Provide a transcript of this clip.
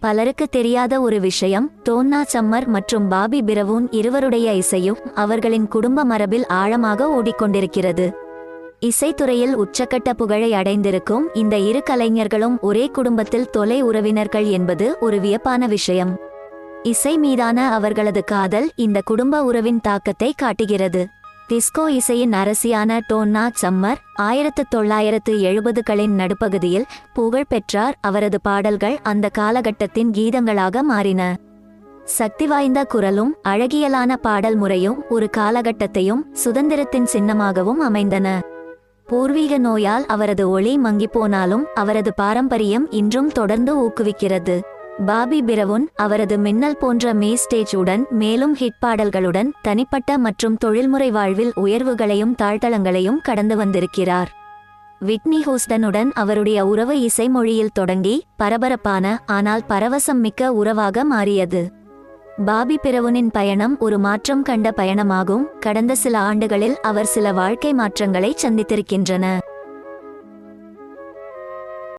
பலருக்கு தெரியாத ஒரு விஷயம் தோன்னா சம்மர் மற்றும் பாபி பிரவூன் இருவருடைய இசையும் அவர்களின் குடும்ப மரபில் ஆழமாக ஓடிக்கொண்டிருக்கிறது. இசைத்துறையில் உச்சக்கட்ட புகழை அடைந்திருக்கும் இந்த இரு கலைஞர்களும் ஒரே குடும்பத்தில் தொலை உறவினர்கள் என்பது ஒரு வியப்பான விஷயம். இசை மீதான அவர்களது காதல் இந்த குடும்ப உறவின் தாக்கத்தை காட்டுகிறது. டிஸ்கோ இசையின் அரசியான டோன்னா சம்மர் ஆயிரத்து தொள்ளாயிரத்து எழுபதுகளின் நடுப்பகுதியில் புகழ் பெற்றார். அவரது பாடல்கள் அந்த காலகட்டத்தின் கீதங்களாக மாறின. சக்தி வாய்ந்த குரலும் அழகியலான பாடல் முறையும் ஒரு காலகட்டத்தையும் சுதந்திரத்தின் சின்னமாகவும் அமைந்தன. பூர்வீக நோயால் அவரது ஒளி மங்கிப் போனாலும் அவரது பாரம்பரியம் இன்றும் தொடர்ந்து ஊக்குவிக்கிறது. பாபி பிரவுன் அவரது மின்னல் போன்ற மே ஸ்டேஜுடன் மேலும் ஹிட் பாடல்களுடன் தனிப்பட்ட மற்றும் தொழில்முறை வாழ்வில் உயர்வுகளையும் தாழ்த்தளங்களையும் கடந்து வந்திருக்கிறார். விட்னி ஹூஸ்டனுடன் அவருடைய உறவு இசை மொழியில் தொடங்கி பரபரப்பான ஆனால் பரவசம் மிக்க உறவாக மாறியது. பாபி பிரவுனின் பயணம் ஒரு மாற்றம் கண்ட பயணமாகும். கடந்த சில ஆண்டுகளில் அவர் சில வாழ்க்கை மாற்றங்களை சந்தித்திருக்கின்றன.